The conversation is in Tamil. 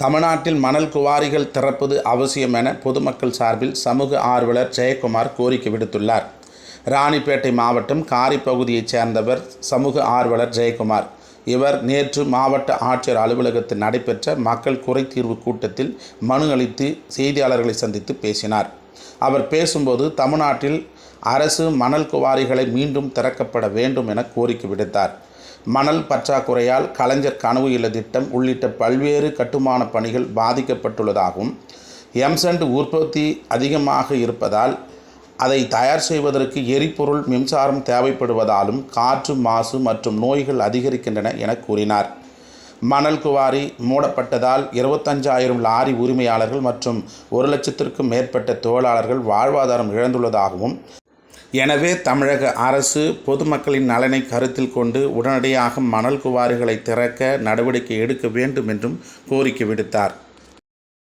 தமிழ்நாட்டில் மணல் குவாரிகள் திறப்பது அவசியம் என பொதுமக்கள் சார்பில் சமூக ஆர்வலர் ஜெயக்குமார் கோரிக்கை விடுத்துள்ளார். ராணிப்பேட்டை மாவட்டம் காரி பகுதியைச் சேர்ந்தவர் சமூக ஆர்வலர் ஜெயக்குமார். இவர் நேற்று மாவட்ட ஆட்சியர் அலுவலகத்தில் நடைபெற்ற மக்கள் குறைதீர்வு கூட்டத்தில் மனு அளித்து செய்தியாளர்களை சந்தித்து பேசினார். அவர் பேசும்போது தமிழ்நாட்டில் அரசு மணல் குவாரிகளை மீண்டும் திறக்கப்பட வேண்டும் என கோரிக்கை விடுத்தார். மணல் பற்றாக்குறையால் கலைஞர் கனவு இல்ல திட்டம் உள்ளிட்ட பல்வேறு கட்டுமான பணிகள் பாதிக்கப்பட்டுள்ளதாகவும் எம்சண்ட் உற்பத்தி அதிகமாக இருப்பதால் அதை தயார் செய்வதற்கு எரிபொருள் மின்சாரம் தேவைப்படுவதாலும் காற்று மாசு மற்றும் நோய்கள் அதிகரிக்கின்றன என கூறினார். மணல் குவாரி மூடப்பட்டதால் இருபத்தஞ்சாயிரம் லாரி உரிமையாளர்கள் மற்றும் ஒரு லட்சத்திற்கும் மேற்பட்ட தொழிலாளர்கள் வாழ்வாதாரம் இழந்துள்ளதாகவும் எனவே தமிழக அரசு பொதுமக்களின் நலனை கருத்தில் கொண்டு உடனடியாக மணல் குவாரிகளை திறக்க நடவடிக்கை எடுக்க வேண்டும் என்றும் கோரிக்கை விடுத்தார்.